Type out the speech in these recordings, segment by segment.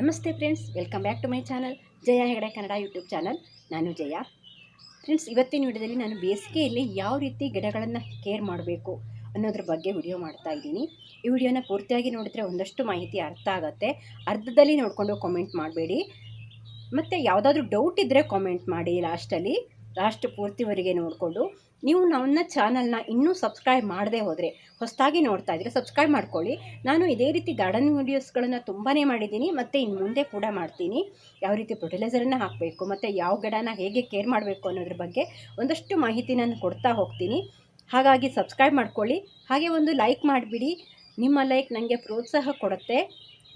ನಮಸ್ತೆ friends, welcome back to my channel Jaya Hegde Kannada YouTube channel. ನಾನು Jaya. Friends, ಇವತ್ತಿನ ವಿಡಿಯೋದಲ್ಲಿ ನಾನು ಬೇಸಿಗೆಯಲ್ಲಿ ಯಾವ ರೀತಿ ಗಿಡಗಳನ್ನು ಕೇರ್ ಮಾಡಬೇಕು ಅನ್ನೋದ್ರ ಬಗ್ಗೆ ವಿಡಿಯೋ ಮಾಡ್ತಾ ಇದ್ದೀನಿ. ಈ ವಿಡಿಯೋನ ಪೂರ್ತಿಯಾಗಿ ನೋಡಿದ್ರೆ ಒಂದಷ್ಟು ಮಾಹಿತಿ ಅರ್ಥ ಆಗುತ್ತೆ. ಅರ್ಧದಲ್ಲಿ ನೋಡಿಕೊಂಡು ಕಾಮೆಂಟ್ ಮಾಡಬೇಡಿ. ಮತ್ತು ಯಾವುದಾದ್ರೂ ಡೌಟ್ ಇದ್ದರೆ ಕಾಮೆಂಟ್ ಮಾಡಿ ಲಾಸ್ಟಲ್ಲಿ ಲಾಸ್ಟ್ ಪೂರ್ತಿವರೆಗೆ ನೋಡಿಕೊಂಡು ನೀವು ನನ್ನ ಚಾನಲ್ನ ಇನ್ನೂ ಸಬ್ಸ್ಕ್ರೈಬ್ ಮಾಡದೇ ಹೋದರೆ ಹೊಸದಾಗಿ ನೋಡ್ತಾ ಇದ್ದರೆ ಸಬ್ಸ್ಕ್ರೈಬ್ ಮಾಡ್ಕೊಳ್ಳಿ. ನಾನು ಇದೇ ರೀತಿ ಗಾರ್ಡನ್ ವೀಡಿಯೋಸ್ಗಳನ್ನು ತುಂಬಾ ಮಾಡಿದ್ದೀನಿ. ಮತ್ತು ಇನ್ನು ಮುಂದೆ ಕೂಡ ಮಾಡ್ತೀನಿ. ಯಾವ ರೀತಿ ಫರ್ಟಿಲೈಸರನ್ನು ಹಾಕಬೇಕು, ಮತ್ತು ಯಾವ ಗಿಡನ ಹೇಗೆ ಕೇರ್ ಮಾಡಬೇಕು ಅನ್ನೋದ್ರ ಬಗ್ಗೆ ಒಂದಷ್ಟು ಮಾಹಿತಿ ನಾನು ಕೊಡ್ತಾ ಹೋಗ್ತೀನಿ. ಹಾಗಾಗಿ ಸಬ್ಸ್ಕ್ರೈಬ್ ಮಾಡ್ಕೊಳ್ಳಿ. ಹಾಗೆ ಒಂದು ಲೈಕ್ ಮಾಡಿಬಿಡಿ. ನಿಮ್ಮ ಲೈಕ್ ನನಗೆ ಪ್ರೋತ್ಸಾಹ ಕೊಡುತ್ತೆ.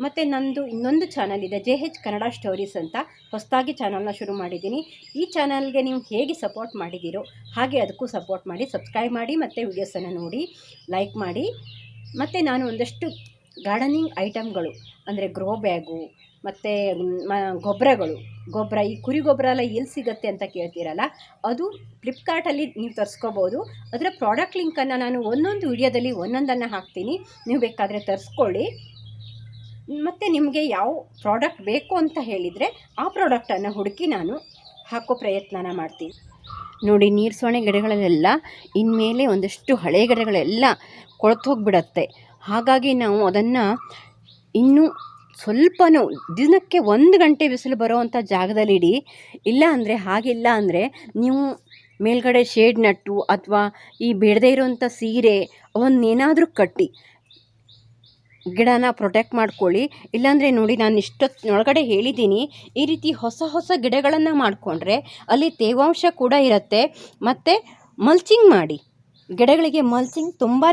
ಮತ್ತು ನಂದು ಇನ್ನೊಂದು ಚಾನಲ್ ಇದೆ, ಜೆ ಹೆಚ್ ಕನ್ನಡ ಸ್ಟೋರೀಸ್ ಅಂತ. ಹೊಸದಾಗಿ ಚಾನಲ್ನ ಶುರು ಮಾಡಿದ್ದೀನಿ. ಈ ಚಾನಲ್ಗೆ ನೀವು ಹೇಗೆ ಸಪೋರ್ಟ್ ಮಾಡಿದ್ದೀರೋ ಹಾಗೆ ಅದಕ್ಕೂ ಸಪೋರ್ಟ್ ಮಾಡಿ ಸಬ್ಸ್ಕ್ರೈಬ್ ಮಾಡಿ, ಮತ್ತು ವೀಡಿಯೋಸನ್ನು ನೋಡಿ ಲೈಕ್ ಮಾಡಿ. ಮತ್ತು ನಾನು ಒಂದಷ್ಟು ಗಾರ್ಡನಿಂಗ್ ಐಟಮ್ಗಳು ಅಂದರೆ ಗ್ರೋ ಬ್ಯಾಗು ಮತ್ತು ಗೊಬ್ಬರಗಳು, ಗೊಬ್ಬರ, ಈ ಕುರಿ ಗೊಬ್ಬರ ಎಲ್ಲ ಎಲ್ಲಿ ಸಿಗುತ್ತೆ ಅಂತ ಕೇಳ್ತೀರಲ್ಲ, ಅದು ಫ್ಲಿಪ್ಕಾರ್ಟಲ್ಲಿ ನೀವು ತರಿಸ್ಕೋಬೋದು. ಅದರ ಪ್ರಾಡಕ್ಟ್ ಲಿಂಕನ್ನು ನಾನು ಒಂದೊಂದು ವಿಡಿಯೋದಲ್ಲಿ ಒಂದೊಂದನ್ನು ಹಾಕ್ತೀನಿ. ನೀವು ಬೇಕಾದರೆ ತರಿಸ್ಕೊಳ್ಳಿ. ಮತ್ತು ನಿಮಗೆ ಯಾವ ಪ್ರಾಡಕ್ಟ್ ಬೇಕು ಅಂತ ಹೇಳಿದರೆ ಆ ಪ್ರಾಡಕ್ಟನ್ನು ಹುಡುಕಿ ನಾನು ಹಾಕೋ ಪ್ರಯತ್ನನ ಮಾಡ್ತೀನಿ. ನೋಡಿ, ನೀರು ಸೊಣೆ ಗಿಡಗಳಲ್ಲೆಲ್ಲ ಇನ್ಮೇಲೆ ಒಂದಷ್ಟು ಹಳೆ ಗಿಡಗಳೆಲ್ಲ ಕೊಳತು ಹೋಗಿಬಿಡತ್ತೆ. ಹಾಗಾಗಿ ನಾವು ಅದನ್ನು ಇನ್ನೂ ಸ್ವಲ್ಪನೂ ದಿನಕ್ಕೆ ಒಂದು ಗಂಟೆ ಬಿಸಿಲು ಬರೋವಂಥ ಜಾಗದಲ್ಲಿಡಿ. ಇಲ್ಲ ಅಂದರೆ ಹಾಗಿಲ್ಲ ಅಂದರೆ ನೀವು ಮೇಲ್ಗಡೆ ಶೇಡ್ ನಟ್ಟು ಅಥವಾ ಈ ಬೇಡದೇ ಇರೋವಂಥ ಸೀರೆ ಅವನ್ನೇನಾದರೂ ಕಟ್ಟಿ ಗಿಡನ ಪ್ರೊಟೆಕ್ಟ್ ಮಾಡ್ಕೊಳ್ಳಿ. ಇಲ್ಲಾಂದರೆ ನೋಡಿ ನಾನು ಇಷ್ಟೊತ್ತಿನೊಳಗಡೆ ಹೇಳಿದ್ದೀನಿ, ಈ ರೀತಿ ಹೊಸ ಹೊಸ ಗಿಡಗಳನ್ನು ಮಾಡಿಕೊಂಡ್ರೆ ಅಲ್ಲಿ ತೇವಾಂಶ ಕೂಡ ಇರುತ್ತೆ. ಮತ್ತು ಮಲ್ಚಿಂಗ್ ಮಾಡಿ. ಗಿಡಗಳಿಗೆ ಮಲ್ಚಿಂಗ್ ತುಂಬಾ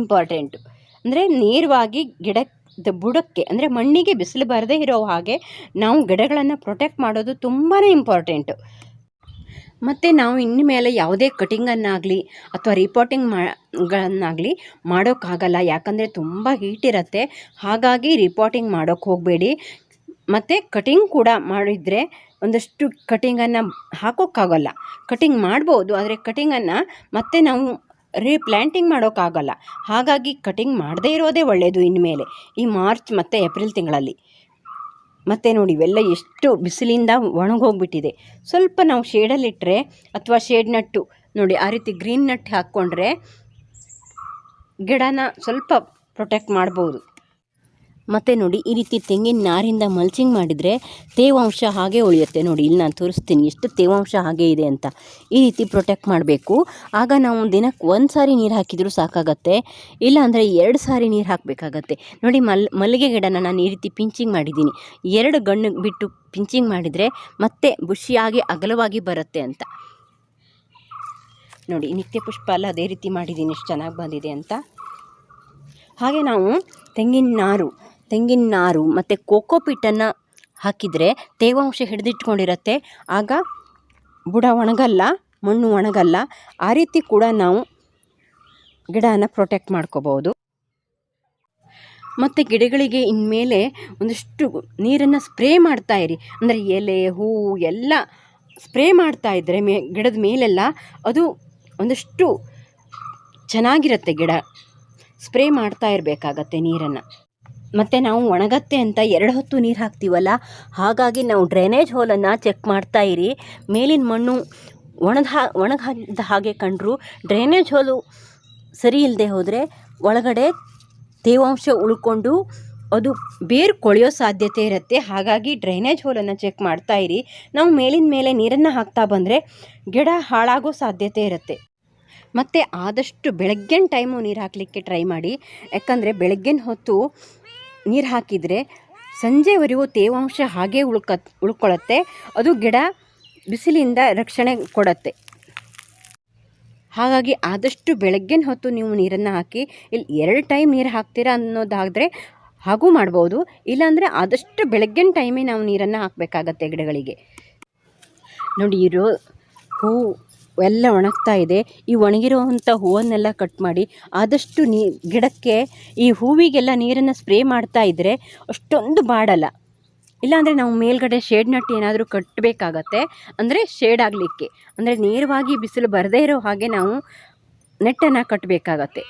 ಇಂಪಾರ್ಟೆಂಟು ಅಂದರೆ ನೇರವಾಗಿ ಗಿಡ ಬುಡಕ್ಕೆ, ಅಂದರೆ ಮಣ್ಣಿಗೆ ಬಿಸಿಲು ಬರದೇ ಇರೋ ಹಾಗೆ ನಾವು ಗಿಡಗಳನ್ನು ಪ್ರೊಟೆಕ್ಟ್ ಮಾಡೋದು ತುಂಬಾ ಇಂಪಾರ್ಟೆಂಟು ಮತ್ತು ನಾವು ಇನ್ನು ಮೇಲೆ ಯಾವುದೇ ಕಟಿಂಗನ್ನಾಗಲಿ ಅಥವಾ ರಿಪೋರ್ಟಿಂಗ್ ಗಳನ್ನಾಗಲಿ ಮಾಡೋಕ್ಕಾಗಲ್ಲ. ಯಾಕಂದರೆ ತುಂಬ ಹೀಟ್ ಇರುತ್ತೆ. ಹಾಗಾಗಿ ರಿಪೋರ್ಟಿಂಗ್ ಮಾಡೋಕ್ಕೆ ಹೋಗಬೇಡಿ. ಮತ್ತು ಕಟಿಂಗ್ ಕೂಡ ಮಾಡಿದರೆ ಒಂದಷ್ಟು ಕಟಿಂಗನ್ನು ಹಾಕೋಕ್ಕಾಗಲ್ಲ. ಕಟಿಂಗ್ ಮಾಡ್ಬೋದು, ಆದರೆ ಕಟಿಂಗನ್ನು ಮತ್ತೆ ನಾವು ರೀಪ್ಲ್ಯಾಂಟಿಂಗ್ ಮಾಡೋಕ್ಕಾಗಲ್ಲ. ಹಾಗಾಗಿ ಕಟಿಂಗ್ ಮಾಡದೇ ಇರೋದೇ ಒಳ್ಳೆಯದು ಇನ್ಮೇಲೆ ಈ ಮಾರ್ಚ್ ಮತ್ತು ಏಪ್ರಿಲ್ ತಿಂಗಳಲ್ಲಿ. ಮತ್ತು ನೋಡಿ, ಇವೆಲ್ಲ ಎಷ್ಟು ಬಿಸಿಲಿಂದ ಒಣಗೋಗ್ಬಿಟ್ಟಿದೆ. ಸ್ವಲ್ಪ ನಾವು ಶೇಡಲ್ಲಿಟ್ಟರೆ ಅಥವಾ ಶೇಡ್ ನಟ್ಟು, ನೋಡಿ, ಆ ರೀತಿ ಗ್ರೀನ್ ನಟ್ ಹಾಕ್ಕೊಂಡ್ರೆ ಗಿಡನ ಸ್ವಲ್ಪ ಪ್ರೊಟೆಕ್ಟ್ ಮಾಡ್ಬೋದು. ಮತ್ತು ನೋಡಿ, ಈ ರೀತಿ ತೆಂಗಿನ ನಾರಿಂದ ಮಲ್ಚಿಂಗ್ ಮಾಡಿದರೆ ತೇವಾಂಶ ಹಾಗೆ ಉಳಿಯುತ್ತೆ. ನೋಡಿ, ಇಲ್ಲಿ ನಾನು ತೋರಿಸ್ತೀನಿ ಎಷ್ಟು ತೇವಾಂಶ ಹಾಗೆ ಇದೆ ಅಂತ. ಈ ರೀತಿ ಪ್ರೊಟೆಕ್ಟ್ ಮಾಡಬೇಕು. ಆಗ ನಾವು ದಿನಕ್ಕೆ ಒಂದು ಸಾರಿ ನೀರು ಹಾಕಿದರೂ ಸಾಕಾಗತ್ತೆ. ಇಲ್ಲ ಅಂದರೆ ಎರಡು ಸಾರಿ ನೀರು ಹಾಕಬೇಕಾಗತ್ತೆ. ನೋಡಿ, ಮಲ್, ಮಲ್ಲಿಗೆ ಗಿಡನ ನಾನು ಈ ರೀತಿ ಪಿಂಚಿಂಗ್ ಮಾಡಿದ್ದೀನಿ. ಎರಡು ಗಣ್ಣು ಬಿಟ್ಟು ಪಿಂಚಿಂಗ್ ಮಾಡಿದರೆ ಮತ್ತೆ ಬುಷಿಯಾಗಿ ಅಗಲವಾಗಿ ಬರುತ್ತೆ ಅಂತ. ನೋಡಿ, ನಿತ್ಯ ಪುಷ್ಪ ಎಲ್ಲ ಅದೇ ರೀತಿ ಮಾಡಿದ್ದೀನಿ. ಎಷ್ಟು ಚೆನ್ನಾಗಿ ಬಂದಿದೆ ಅಂತ. ಹಾಗೆ ನಾವು ತೆಂಗಿನ ನಾರು ತೆಂಗಿನ ನಾರು ಮತ್ತು ಕೋಕೋಪಿಟ್ಟನ್ನು ಹಾಕಿದರೆ ತೇವಾಂಶ ಹಿಡಿದಿಟ್ಕೊಂಡಿರತ್ತೆ. ಆಗ ಬುಡ ಒಣಗಲ್ಲ, ಮಣ್ಣು ಒಣಗಲ್ಲ. ಆ ರೀತಿ ಕೂಡ ನಾವು ಗಿಡನ ಪ್ರೊಟೆಕ್ಟ್ ಮಾಡ್ಕೋಬೋದು ಮತ್ತು ಗಿಡಗಳಿಗೆ ಇನ್ಮೇಲೆ ಒಂದಿಷ್ಟು ನೀರನ್ನು ಸ್ಪ್ರೇ ಮಾಡ್ತಾ ಇರಿ. ಅಂದರೆ ಎಲೆ ಹೂವು ಎಲ್ಲ ಸ್ಪ್ರೇ ಮಾಡ್ತಾ ಇದ್ದರೆ ಮೇ, ಗಿಡದ ಮೇಲೆಲ್ಲ ಅದು ಒಂದಷ್ಟು ಚೆನ್ನಾಗಿರುತ್ತೆ ಗಿಡ. ಸ್ಪ್ರೇ ಮಾಡ್ತಾ ಇರಬೇಕಾಗತ್ತೆ ನೀರನ್ನು. ಮತ್ತು ನಾವು ಒಣಗತ್ತೆ ಅಂತ ಎರಡು ಹೊತ್ತು ನೀರು ಹಾಕ್ತೀವಲ್ಲ, ಹಾಗಾಗಿ ನಾವು ಡ್ರೈನೇಜ್ ಹೋಲನ್ನು ಚೆಕ್ ಮಾಡ್ತಾ ಇರಿ. ಮೇಲಿನ ಮಣ್ಣು ಒಣದ ಹಾ ಒಣಗಿದ ಹಾಗೆ ಕಂಡರೂ, ಡ್ರೈನೇಜ್ ಹೋಲು ಸರಿ ಇಲ್ಲದೆ ಹೋದರೆ ಒಳಗಡೆ ತೇವಾಂಶ ಉಳ್ಕೊಂಡು ಅದು ಬೇರು ಕೊಳೆಯೋ ಸಾಧ್ಯತೆ ಇರುತ್ತೆ. ಹಾಗಾಗಿ ಡ್ರೈನೇಜ್ ಹೋಲನ್ನು ಚೆಕ್ ಮಾಡ್ತಾ ಇರಿ. ನಾವು ಮೇಲಿನ ಮೇಲೆ ನೀರನ್ನು ಹಾಕ್ತಾ ಬಂದರೆ ಗಿಡ ಹಾಳಾಗೋ ಸಾಧ್ಯತೆ ಇರುತ್ತೆ. ಮತ್ತು ಆದಷ್ಟು ಬೆಳಗ್ಗಿನ ಟೈಮು ನೀರು ಹಾಕಲಿಕ್ಕೆ ಟ್ರೈ ಮಾಡಿ. ಯಾಕಂದರೆ ಬೆಳಗ್ಗಿನ ಹೊತ್ತು ನೀರು ಹಾಕಿದರೆ ಸಂಜೆವರೆಗೂ ತೇವಾಂಶ ಹಾಗೇ ಉಳ್ಕ ಉಳ್ಕೊಳ್ಳುತ್ತೆ ಅದು ಗಿಡ ಬಿಸಿಲಿಂದ ರಕ್ಷಣೆ ಕೊಡುತ್ತೆ. ಹಾಗಾಗಿ ಆದಷ್ಟು ಬೆಳಗ್ಗಿನ ಹೊತ್ತು ನೀವು ನೀರನ್ನು ಹಾಕಿ ಇಲ್ಲಿ ಎರಡು ಟೈಮ್ ನೀರು ಹಾಕ್ತೀರಾ ಅನ್ನೋದಾದರೆ ಹಾಗೂ ಮಾಡ್ಬೋದು. ಇಲ್ಲಾಂದರೆ ಆದಷ್ಟು ಬೆಳಗ್ಗಿನ ಟೈಮೇ ನಾವು ನೀರನ್ನು ಹಾಕಬೇಕಾಗತ್ತೆ ಗಿಡಗಳಿಗೆ. ನೋಡಿ ಇರೋ ಹೂ ಎಲ್ಲ ಒಣಗ್ತಾ ಇದೆ. ಈ ಒಣಗಿರುವಂಥ ಹೂವನ್ನೆಲ್ಲ ಕಟ್ ಮಾಡಿ ಆದಷ್ಟು ನೀ, ಗಿಡಕ್ಕೆ ಈ ಹೂವಿಗೆಲ್ಲ ನೀರನ್ನು ಸ್ಪ್ರೇ ಮಾಡ್ತಾ ಇದ್ದರೆ ಅಷ್ಟೊಂದು ಬಾಡಲ್ಲ. ಇಲ್ಲಾಂದರೆ ನಾವು ಮೇಲ್ಗಡೆ ಶೇಡ್ ನಟ್ಟು ಏನಾದರೂ ಕಟ್ಟಬೇಕಾಗತ್ತೆ ಅಂದರೆ ಶೇಡ್ ಆಗಲಿಕ್ಕೆ. ಅಂದರೆ ನೇರವಾಗಿ ಬಿಸಿಲು ಬರದೇ ಇರೋ ಹಾಗೆ ನಾವು ನೆಟ್ಟನ್ನು ಕಟ್ಟಬೇಕಾಗತ್ತೆ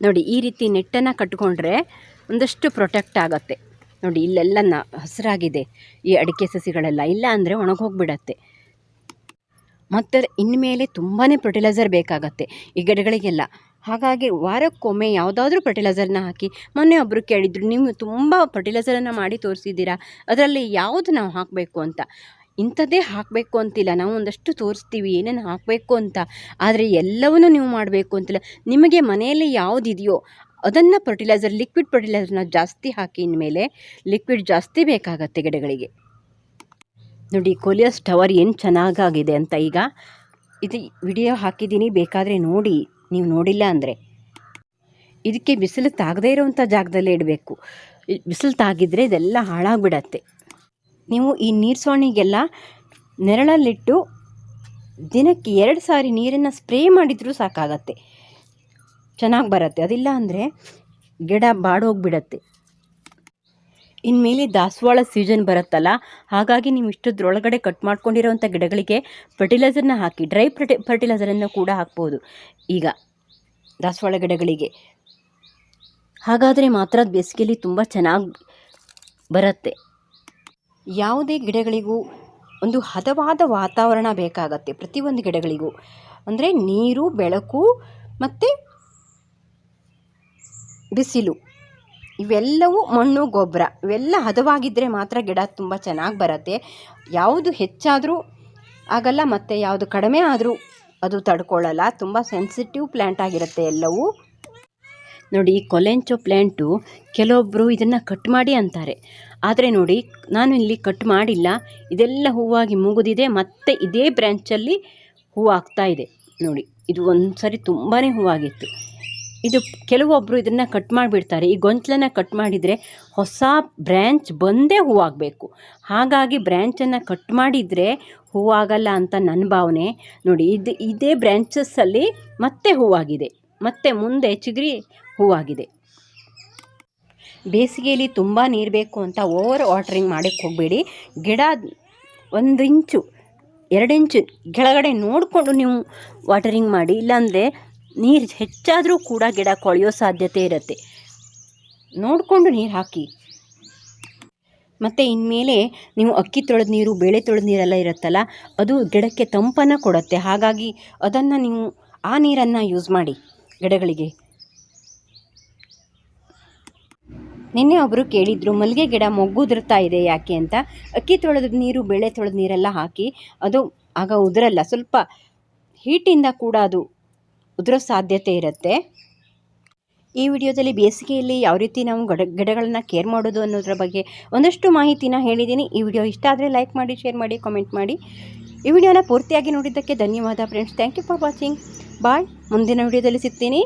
ನೋಡಿ, ಈ ರೀತಿ ನೆಟ್ಟನ್ನು ಕಟ್ಕೊಂಡ್ರೆ ಒಂದಷ್ಟು ಪ್ರೊಟೆಕ್ಟ್ ಆಗುತ್ತೆ. ನೋಡಿ, ಇಲ್ಲೆಲ್ಲ ನ, ಹಸಿರಾಗಿದೆ. ಈ ಅಡಿಕೆ ಸಸಿಗಳೆಲ್ಲ. ಇಲ್ಲ ಅಂದರೆ ಒಣಗೋಗ್ಬಿಡತ್ತೆ ಮತ್ತು ಇನ್ಮೇಲೆ ತುಂಬಾ ಫರ್ಟಿಲೈಸರ್ ಬೇಕಾಗತ್ತೆ ಈ ಗಿಡಗಳಿಗೆಲ್ಲ. ಹಾಗಾಗಿ ವಾರಕ್ಕೊಮ್ಮೆ ಯಾವುದಾದ್ರೂ ಫರ್ಟಿಲೈಸರ್ನ ಹಾಕಿ ಮೊನ್ನೆ ಒಬ್ಬರು ಕೇಳಿದ್ರು, ನೀವು ತುಂಬ ಫರ್ಟಿಲೈಸರನ್ನು ಮಾಡಿ ತೋರಿಸಿದ್ದೀರಾ? ಅದರಲ್ಲಿ ಯಾವುದು ನಾವು ಹಾಕಬೇಕು ಅಂತ? ಇಂಥದ್ದೇ ಹಾಕಬೇಕು ಅಂತಿಲ್ಲ. ನಾವು ಒಂದಷ್ಟು ತೋರಿಸ್ತೀವಿ, ಏನೇನು ಹಾಕಬೇಕು ಅಂತ. ಆದರೆ ಎಲ್ಲವನ್ನೂ ನೀವು ಮಾಡಬೇಕು ಅಂತಿಲ್ಲ. ನಿಮಗೆ ಮನೆಯಲ್ಲಿ ಯಾವುದಿದೆಯೋ ಅದನ್ನು ಫರ್ಟಿಲೈಸರ್ ಲಿಕ್ವಿಡ್ ಫರ್ಟಿಲೈಸರ್ನ ಜಾಸ್ತಿ ಹಾಕಿ ಇನ್ಮೇಲೆ ಲಿಕ್ವಿಡ್ ಜಾಸ್ತಿ ಬೇಕಾಗತ್ತೆ ಗಿಡಗಳಿಗೆ. ನೋಡಿ, ಕೊಲಿಯಸ್ ಟವರ್ ಏನು ಚೆನ್ನಾಗಾಗಿದೆ ಅಂತ ಈಗ ಇದು ವಿಡಿಯೋ ಹಾಕಿದ್ದೀನಿ. ಬೇಕಾದರೆ ನೋಡಿ, ನೀವು ನೋಡಿಲ್ಲ ಅಂದರೆ. ಇದಕ್ಕೆ ಬಿಸಿಲು ತಾಗದೇ ಇರೋವಂಥ ಜಾಗದಲ್ಲೇ ಇಡಬೇಕು. ಬಿಸಿಲು ತಾಗಿದ್ರೆ ಇದೆಲ್ಲ ಹಾಳಾಗ್ಬಿಡತ್ತೆ. ನೀವು ಈ ನೀರು ಸೋಣಿಗೆಲ್ಲ ನೆರಳಲ್ಲಿಟ್ಟು ದಿನಕ್ಕೆ ಎರಡು ಸಾರಿ ನೀರನ್ನು ಸ್ಪ್ರೇ ಮಾಡಿದರೂ ಸಾಕಾಗತ್ತೆ. ಚೆನ್ನಾಗಿ ಬರುತ್ತೆ. ಅದಿಲ್ಲ ಅಂದರೆ ಗಿಡ ಬಾಡೋಗ್ಬಿಡತ್ತೆ. ಇನ್ಮೇಲೆ ದಾಸವಾಳ ಸೀಸನ್ ಬರುತ್ತಲ್ಲ, ಹಾಗಾಗಿ ನೀವು ಇಷ್ಟದ್ರೊಳಗಡೆ ಕಟ್ ಮಾಡ್ಕೊಂಡಿರೋವಂಥ ಗಿಡಗಳಿಗೆ ಫರ್ಟಿಲೈಸರ್ನ ಹಾಕಿ ಡ್ರೈ ಫರ್ಟಿ ಫರ್ಟಿಲೈಸರನ್ನು ಕೂಡ ಹಾಕ್ಬೋದು ಈಗ ದಾಸವಾಳ ಗಿಡಗಳಿಗೆ. ಹಾಗಾದರೆ ಮಾತ್ರ ಬೇಸಿಗೆಯಲ್ಲಿ ತುಂಬ ಚೆನ್ನಾಗಿ ಬರುತ್ತೆ. ಯಾವುದೇ ಗಿಡಗಳಿಗೂ ಒಂದು ಹದವಾದ ವಾತಾವರಣ ಬೇಕಾಗತ್ತೆ, ಪ್ರತಿಯೊಂದು ಗಿಡಗಳಿಗೂ. ಅಂದರೆ ನೀರು, ಬೆಳಕು ಮತ್ತು ಬಿಸಿಲು. ಇವೆಲ್ಲವೂ ಮಣ್ಣು, ಗೊಬ್ಬರ. ಇವೆಲ್ಲ ಹದವಾಗಿದ್ದರೆ ಮಾತ್ರ ಗಿಡ ತುಂಬ ಚೆನ್ನಾಗಿ ಬರುತ್ತೆ. ಯಾವುದು ಹೆಚ್ಚಾದರೂ ಆಗಲ್ಲ, ಮತ್ತು ಯಾವುದು ಕಡಿಮೆ ಆದರೂ ಅದು ತಡ್ಕೊಳ್ಳಲ್ಲ. ತುಂಬ ಸೆನ್ಸಿಟಿವ್ ಪ್ಲ್ಯಾಂಟ್ ಆಗಿರುತ್ತೆ ಎಲ್ಲವೂ. ನೋಡಿ ಕೊಲೆಂಚೋ ಪ್ಲ್ಯಾಂಟು ಕೆಲವೊಬ್ಬರು ಇದನ್ನು ಕಟ್ ಮಾಡಿ ಅಂತಾರೆ. ಆದರೆ ನೋಡಿ, ನಾನು ಇಲ್ಲಿ ಕಟ್ ಮಾಡಿಲ್ಲ. ಇದೆಲ್ಲ ಹೂವಾಗಿ ಮುಗಿದಿದೆ. ಮತ್ತು ಇದೇ ಬ್ರ್ಯಾಂಚಲ್ಲಿ ಹೂವು ಆಗ್ತಾ ಇದೆ. ನೋಡಿ, ಇದು ಒಂದು ಸರಿ ತುಂಬಾ ಹೂವಾಗಿತ್ತು. ಇದು ಕೆಲವೊಬ್ಬರು ಇದನ್ನು ಕಟ್ ಮಾಡಿಬಿಡ್ತಾರೆ. ಈ ಗೊಂಚಲನ್ನು ಕಟ್ ಮಾಡಿದರೆ ಹೊಸ ಬ್ರ್ಯಾಂಚ್ ಬಂದೇ ಹೂವಾಗಬೇಕು ಹಾಗಾಗಿ ಬ್ರ್ಯಾಂಚನ್ನು ಕಟ್ ಮಾಡಿದರೆ ಹೂವಾಗಲ್ಲ ಅಂತ ನನ್ನ ಭಾವನೆ. ನೋಡಿ, ಇದು ಇದೇ ಬ್ರ್ಯಾಂಚಸ್ಸಲ್ಲಿ ಮತ್ತೆ ಹೂವಾಗಿದೆ ಮತ್ತೆ ಮುಂದೆ ಚಿಗುರಿ ಹೂವಾಗಿದೆ ಬೇಸಿಗೆಯಲ್ಲಿ ತುಂಬ ನೀರು ಬೇಕು ಅಂತ ಓವರ್ ವಾಟ್ರಿಂಗ್ ಮಾಡೋಕ್ಕೆ ಹೋಗಬೇಡಿ. ಗಿಡ ಒಂದು ಇಂಚು, ಎರಡು ಇಂಚು ಕೆಳಗಡೆ ನೋಡಿಕೊಂಡು ನೀವು ವಾಟರಿಂಗ್ ಮಾಡಿ. ಇಲ್ಲಾಂದರೆ ನೀರು ಹೆಚ್ಚಾದರೂ ಕೂಡ ಗಿಡ ಕೊಳೆಯೋ ಸಾಧ್ಯತೆ ಇರುತ್ತೆ. ನೋಡಿಕೊಂಡು ನೀರು ಹಾಕಿ. ಮತ್ತು ಇನ್ಮೇಲೆ ನೀವು ಅಕ್ಕಿ ತೊಳೆದ ನೀರು, ಬೇಳೆ ತೊಳೆದ ನೀರೆಲ್ಲ ಇರುತ್ತಲ್ಲ, ಅದು ಗಿಡಕ್ಕೆ ತಂಪನ್ನು ಕೊಡುತ್ತೆ. ಹಾಗಾಗಿ ಅದನ್ನು ನೀವು ಆ ನೀರನ್ನು ಯೂಸ್ ಮಾಡಿ ಗಿಡಗಳಿಗೆ. ನಿನ್ನೆ ಒಬ್ಬರು ಕೇಳಿದರು ಮಲ್ಲಿಗೆ ಗಿಡ ಮೊಗ್ಗುದಿರ್ತಾ ಇದೆ ಯಾಕೆ ಅಂತ. ಅಕ್ಕಿ ತೊಳೆದ ನೀರು, ಬೇಳೆ ತೊಳೆದ ನೀರೆಲ್ಲ ಹಾಕಿ, ಅದು ಆಗ ಉದುರಲ್ಲ. ಸ್ವಲ್ಪ ಹೀಟಿಂದ ಕೂಡ ಅದು ಉದುರೋ ಸಾಧ್ಯತೆ ಇರುತ್ತೆ. ಈ ವಿಡಿಯೋದಲ್ಲಿ ಬೇಸಿಗೆಯಲ್ಲಿ ಯಾವ ರೀತಿ ನಾವು ಗಡ, ಗಿಡಗಳನ್ನು ಕೇರ್ ಮಾಡೋದು ಅನ್ನೋದ್ರ ಬಗ್ಗೆ ಒಂದಷ್ಟು ಮಾಹಿತಿನ ಹೇಳಿದ್ದೀನಿ. ಈ ವಿಡಿಯೋ ಇಷ್ಟ ಆದರೆ ಲೈಕ್ ಮಾಡಿ ಶೇರ್ ಮಾಡಿ ಕಾಮೆಂಟ್ ಮಾಡಿ. ಈ ವಿಡಿಯೋನ ಪೂರ್ತಿಯಾಗಿ ನೋಡಿದ್ದಕ್ಕೆ ಧನ್ಯವಾದ friends thank you for watching bye ಮುಂದಿನ ವಿಡಿಯೋದಲ್ಲಿ ಸಿಗ್ತೀನಿ.